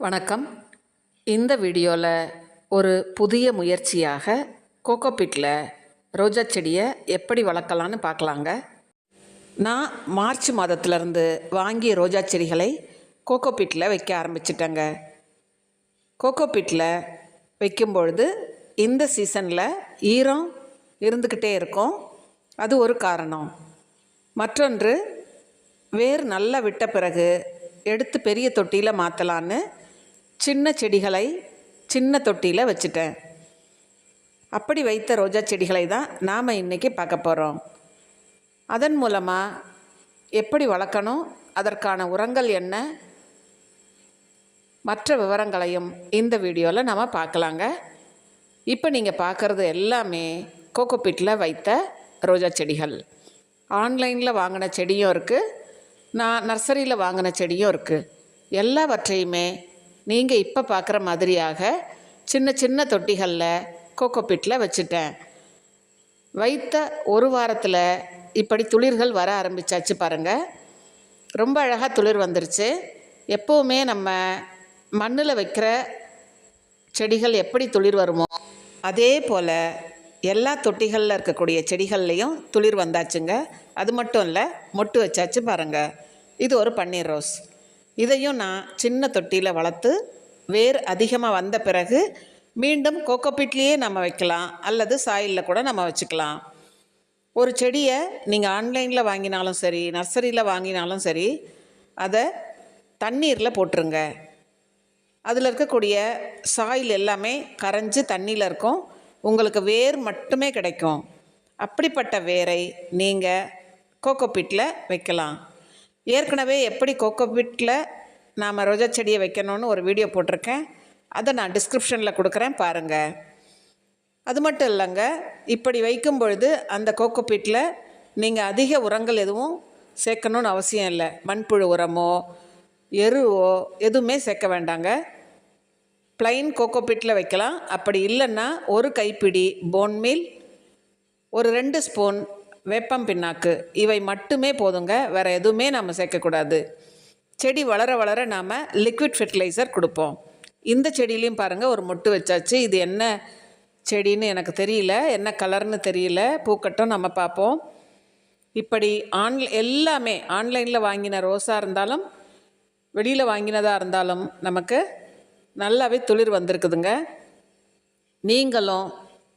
வணக்கம். இந்த வீடியோவில் ஒரு புதிய முயற்சியாக கோகோபிட்டில் ரோஜா செடியை எப்படி வளர்க்கலான்னு பார்க்கலாங்க. நான் மார்ச் மாதத்துலேருந்து வாங்கிய ரோஜா செடிகளை கோகோபிட்டில் வைக்க ஆரம்பிச்சிட்டேங்க. கோகோபிட்டில் வைக்கும்பொழுது இந்த சீசனில் ஈரம் இருந்துக்கிட்டே இருக்கும். அது ஒரு காரணம். மற்றொன்று வேர் நல்லா விட்ட பிறகு எடுத்து பெரிய தொட்டியில் மாற்றலான்னு சின்ன செடிகளை சின்ன தொட்டியில் வச்சுட்டேன். அப்படி வைத்த ரோஜா செடிகளை தான் நாம் இன்றைக்கி பார்க்க போகிறோம் அதன் மூலமாக எப்படி வளர்க்கணும் அதற்கான உரங்கள் என்ன மற்ற விவரங்களையும் இந்த வீடியோவில் நாம் பார்க்கலாங்க. இப்போ நீங்கள் பார்க்குறது எல்லாமே கோகோபிட்டில் வைத்த ரோஜா செடிகள். ஆன்லைனில் வாங்கின செடியும் இருக்குது நான் நர்சரியில் வாங்கின செடியும் இருக்குது எல்லாவற்றையுமே நீங்கள் இப்போ பார்க்குற மாதிரியாக சின்ன சின்ன தொட்டிகளில் கோகோபிட்டில் வச்சுட்டேன். வைத்த ஒரு வாரத்தில் இப்படி துளிர்கள் வர ஆரம்பிச்சாச்சு பாருங்கள் ரொம்ப அழகாக துளிர் வந்துருச்சு. எப்போவுமே நம்ம மண்ணில் வைக்கிற செடிகள் எப்படி துளிர் வருமோ அதே போல் எல்லா தொட்டிகளில் இருக்கக்கூடிய செடிகள்லேயும் துளிர் வந்தாச்சுங்க. அது மட்டும் இல்லை மொட்டு வச்சாச்சு பாருங்கள் இது ஒரு பன்னீர் ரோஸ். இதையும் நான் சின்ன தொட்டியில் வளர்த்து வேர் அதிகமாக வந்த பிறகு மீண்டும் கோகோபிட்லேயே நம்ம வைக்கலாம். அல்லது சாயிலில் கூட நம்ம வச்சுக்கலாம். ஒரு செடியை நீங்கள் ஆன்லைனில் வாங்கினாலும் சரி நர்சரியில் வாங்கினாலும் சரி அதை தண்ணீரில் போட்டுருங்க. அதில் இருக்கக்கூடிய சாயில் எல்லாமே கரைஞ்சி தண்ணியில் இருக்கும். உங்களுக்கு வேர் மட்டுமே கிடைக்கும். அப்படிப்பட்ட வேரை நீங்கள் கோகோபிட்டில் வைக்கலாம். ஏற்கனவே எப்படி கோகோபிட்டில் நாம் ரோஜா செடியை வைக்கணும்னு ஒரு வீடியோ போட்டிருக்கேன். அதை நான் டிஸ்கிரிப்ஷனில் கொடுக்குறேன் பாருங்கள் அது மட்டும் இல்லைங்க இப்படி வைக்கும் பொழுது அந்த கோகோபிட்டில் நீங்கள் அதிக உரங்கள் எதுவும் சேர்க்கணுன்னு அவசியம் இல்லை. மண்புழு உரமோ எருவோ எதுவுமே சேர்க்க வேண்டாங்க. ப்ளைன் கோகோபிட்டில் வைக்கலாம். அப்படி இல்லைன்னா ஒரு கைப்பிடி போன்மீல் ஒரு ரெண்டு ஸ்பூன் வேப்பம் பின்னாக்கு. இவை மட்டுமே போதுங்க வேறு எதுவுமே நம்ம சேர்க்கக்கூடாது. செடி வளர வளர நாம் லிக்விட் ஃபெர்டிலைசர் கொடுப்போம். இந்த செடியிலையும் பாருங்கள் ஒரு மொட்டு வச்சாச்சு. இது என்ன செடின்னு எனக்கு தெரியல என்ன கலர்னு தெரியல. பூக்கட்டும் நம்ம பார்ப்போம். இப்படி ஆன் எல்லாமே ஆன்லைனில் வாங்கின ரோஸாக இருந்தாலும் வெளியில் வாங்கினதாக இருந்தாலும் நமக்கு நல்லாவே துளிர் வந்திருக்குதுங்க. நீங்களும்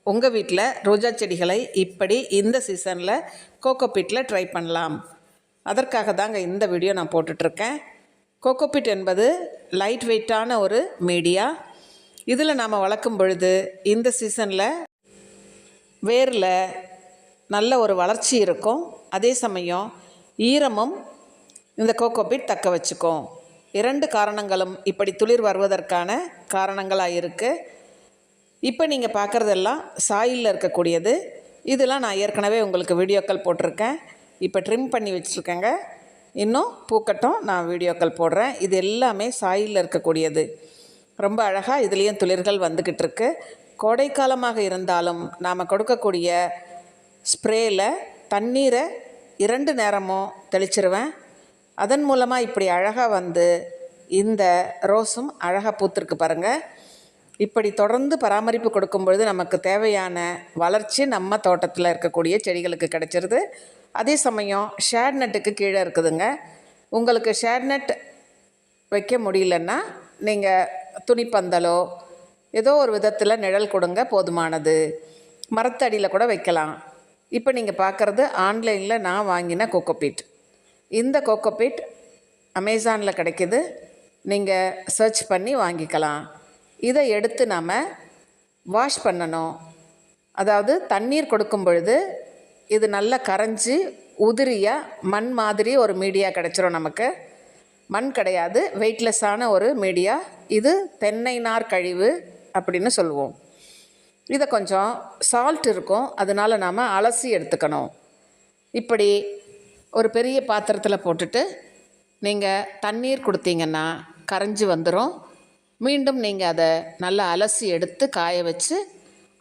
உங்கள் வீட்டில் ரோஜா செடிகளை இப்படி இந்த சீசனில் கோகோபிட்டில் ட்ரை பண்ணலாம். அதற்காக தாங்க இந்த வீடியோ நான் போட்டுட்ருக்கேன். கோகோபிட் என்பது லைட் வெயிட்டான ஒரு மீடியா இதில் நாம் வளர்க்கும் பொழுது இந்த சீசனில் வேரில் நல்ல ஒரு வளர்ச்சி இருக்கும். அதே சமயம் ஈரமும் இந்த கோகோபிட் தக்க வச்சுக்கும். இரண்டு காரணங்களும் இப்படி துளிர் வருவதற்கான காரணங்களாக இருக்குது இப்போ நீங்கள் பார்க்குறதெல்லாம் சாயிலில் இருக்கக்கூடியது. இதெல்லாம் நான் ஏற்கனவே உங்களுக்கு வீடியோக்கள் போட்டிருக்கேன். இப்போ ட்ரிம் பண்ணி வச்சுருக்கேங்க. இன்னும் பூக்கட்டும் நான் வீடியோக்கள் போடுறேன். இது எல்லாமே சாயிலில் இருக்கக்கூடியது. ரொம்ப அழகாக இதுலேயும் துளிர்கள் வந்துக்கிட்டு இருக்கு. கோடைக்காலமாக இருந்தாலும் நாம் கொடுக்கக்கூடிய ஸ்ப்ரேயில் தண்ணீரை இரண்டு நேரமும் தெளிச்சிருவேன். அதன் மூலமாக இப்படி அழகாக வந்து இந்த ரோஸும் அழகாக பூத்திருக்கு பாருங்கள் இப்படி தொடர்ந்து பராமரிப்பு கொடுக்கும் பொழுது நமக்கு தேவையான வளர்ச்சி நம்ம தோட்டத்தில் இருக்கக்கூடிய செடிகளுக்கு கிடைச்சிருது. அதே சமயம் ஷேட் நட்டுக்கு கீழே இருக்குதுங்க. உங்களுக்கு ஷேட் நட் வைக்க முடியலன்னா நீங்கள் துணிப்பந்தலோ ஏதோ ஒரு விதத்தில் நிழல் கொடுங்க போதுமானது. மரத்தடியில் கூட வைக்கலாம். இப்போ நீங்கள் பார்க்குறது ஆன்லைனில் நான் வாங்கின கோகோபீட். இந்த கோகோபீட் அமேசானில் கிடைக்கிது. நீங்கள் சர்ச் பண்ணி வாங்கிக்கலாம். இதை எடுத்து நாம் வாஷ் பண்ணணும். அதாவது தண்ணீர் கொடுக்கும் பொழுது இது நல்லா கரைஞ்சி உதிரியாக மண் மாதிரி ஒரு மீடியா கிடச்சிரும் நமக்கு. மண் கிடையாது வெயிட்லெஸ்ஸான ஒரு மீடியா இது தென்னை நார் கழிவு அப்படின்னு சொல்லுவோம். இதை கொஞ்சம் சால்ட் இருக்கும் அதனால் நாம் அலசி எடுத்துக்கணும். இப்படி ஒரு பெரிய பாத்திரத்தில் போட்டுட்டு நீங்கள் தண்ணீர் கொடுத்தீங்கன்னா கரைஞ்சி வந்துடும் மீண்டும் நீங்கள் அதை நல்லா அலசி எடுத்து காய வச்சு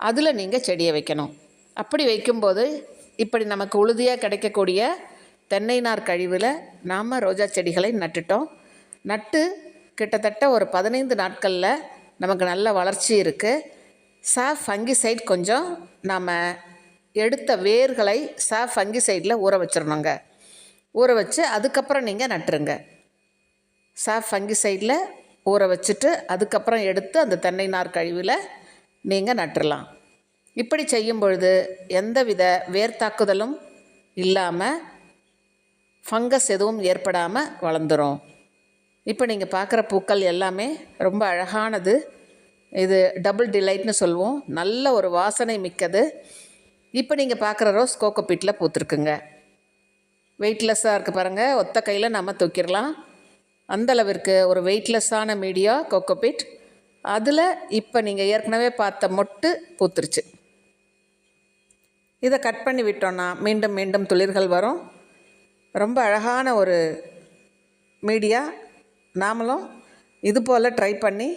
அதில் நீங்கள் செடியை வைக்கணும். அப்படி வைக்கும்போது இப்படி நமக்கு உழுதியாக கிடைக்கக்கூடிய தென்னை நார் கழிவில் நாம் ரோஜா செடிகளை நட்டுட்டோம். நட்டு கிட்டத்தட்ட ஒரு பதினைந்து நாட்களில் நமக்கு நல்ல வளர்ச்சி இருக்குது சாஃப் ஃபங்கிசைட் கொஞ்சம் நாம் எடுத்த வேர்களை சாஃப் ஃபங்கிசைடில் ஊற வச்சிடணுங்க ஊற வச்சு அதுக்கப்புறம் நீங்கள் நட்டுருங்க. சாஃப் ஃபங்கிசைடில் ஊற வச்சுட்டு அதுக்கப்புறம் எடுத்து அந்த தென்னை நார் கழிவில் நீங்கள் நட்டுறலாம். இப்படி செய்யும் பொழுது எந்தவித வேர்த்தாக்குதலும் இல்லாமல் ஃபங்கஸ் எதுவும் ஏற்படாமல் வளர்ந்துரும். இப்போ நீங்கள் பார்க்குற பூக்கள் எல்லாமே ரொம்ப அழகானது. இது டபுள் டிலைட்னு சொல்லுவோம். நல்ல ஒரு வாசனை மிக்கது. இப்போ நீங்கள் பார்க்குற ரோஸ் கோகோபீட்டில் பூத்துருக்குங்க. வெயிட்லெஸ்ஸாக இருக்குது பாருங்கள் ஒத்த கையில் நம்ம தூக்கிடலாம். அந்த அளவிற்கு ஒரு வெயிட்லெஸ்ஸான மீடியா கோகோபீட் அதில் இப்போ நீங்கள் ஏற்கனவே பார்த்த மொட்டு பூத்துருச்சு. இதை கட் பண்ணி விட்டோன்னா மீண்டும் மீண்டும் துளிர்கள் வரும். ரொம்ப அழகான ஒரு மீடியா நாமளும் இது போல் ட்ரை பண்ணி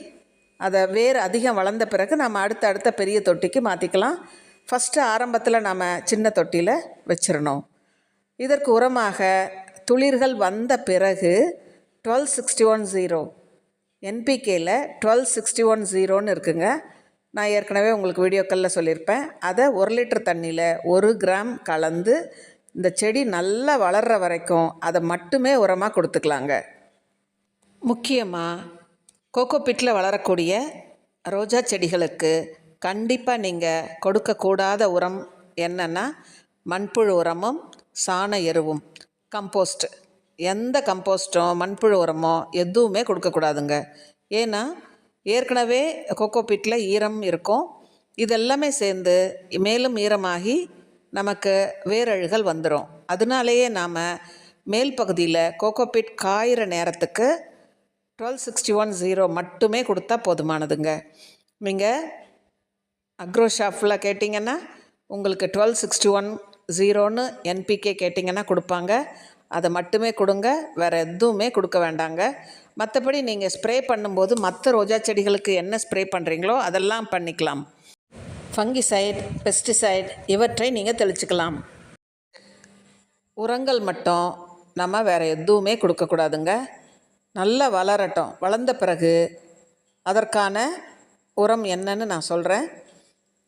அதை வேர் அதிகம் வளர்ந்த பிறகு நம்ம அடுத்த அடுத்த பெரிய தொட்டிக்கு மாற்றிக்கலாம் ஃபஸ்ட்டு ஆரம்பத்தில் நாம் சின்ன தொட்டியில் வச்சிடணும். இதற்கு உரமாக துளிர்கள் வந்த பிறகு டுவெல் சிக்ஸ்டி ஒன் ஜீரோ என்பிகேயில் டுவெல் சிக்ஸ்டி ஒன் ஜீரோன்னு இருக்குங்க. நான் ஏற்கனவே உங்களுக்கு வீடியோக்களில் சொல்லியிருப்பேன். அதை ஒரு லிட்டர் தண்ணியில் ஒரு கிராம் கலந்து இந்த செடி நல்லா வளர்கிற வரைக்கும் அதை மட்டுமே உரமாக கொடுத்துக்கலாங்க. முக்கியமாக கோகோ பிட்டில் வளரக்கூடிய ரோஜா செடிகளுக்கு கண்டிப்பாக நீங்கள் கொடுக்கக்கூடாத உரம் என்னென்னா மண்புழு உரமும் சாண எருவும் கம்போஸ்ட்டு எந்த கம்போஸ்ட்டோ மண்புழு உரமோ எதுவுமே கொடுக்கக்கூடாதுங்க. ஏன்னா ஏற்கனவே கோகோபிட்டில் ஈரம் இருக்கும். இதெல்லாமே சேர்ந்து மேலும் ஈரமாகி நமக்கு வேரழுகள் வந்துடும் அதனாலேயே நாம் மேல் பகுதியில் கோகோபிட் காயிற நேரத்துக்கு டுவெல் சிக்ஸ்டி ஒன் ஜீரோ மட்டுமே கொடுத்தா போதுமானதுங்க. நீங்கள் அக்ரோ ஷாப்பில் கேட்டிங்கன்னா உங்களுக்கு டுவெல் சிக்ஸ்டி ஒன் ஜீரோன்னு என்பிகே கேட்டிங்கன்னா கொடுப்பாங்க. அதை மட்டுமே கொடுங்க வேறு எதுவுமே கொடுக்க வேண்டாங்க. மற்றபடி நீங்கள் ஸ்ப்ரே பண்ணும்போது மற்ற ரோஜா செடிகளுக்கு என்ன ஸ்ப்ரே பண்ணுறீங்களோ அதெல்லாம் பண்ணிக்கலாம். ஃபங்கிசைட் பெஸ்டிசைட் இவற்றை நீங்கள் தெளிச்சுக்கலாம். உரங்கள் மட்டும் நம்ம வேறு எதுவுமே கொடுக்கக்கூடாதுங்க நல்லா வளரட்டும். வளர்ந்த பிறகு அதற்கான உரம் என்னன்னு நான் சொல்கிறேன்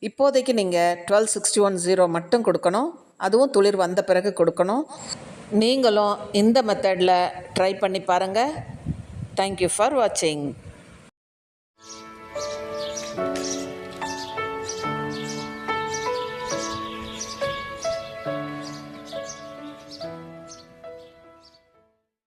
இப்போதைக்கு நீங்கள் டுவெல் சிக்ஸ்டி ஒன் ஜீரோ மட்டும் கொடுக்கணும். அதுவும் துளிர் வந்த பிறகு கொடுக்கணும். நீங்களும் இந்த மெத்தடில் ட்ரை பண்ணி பாருங்கள் தேங்க்யூ ஃபார் வாட்சிங்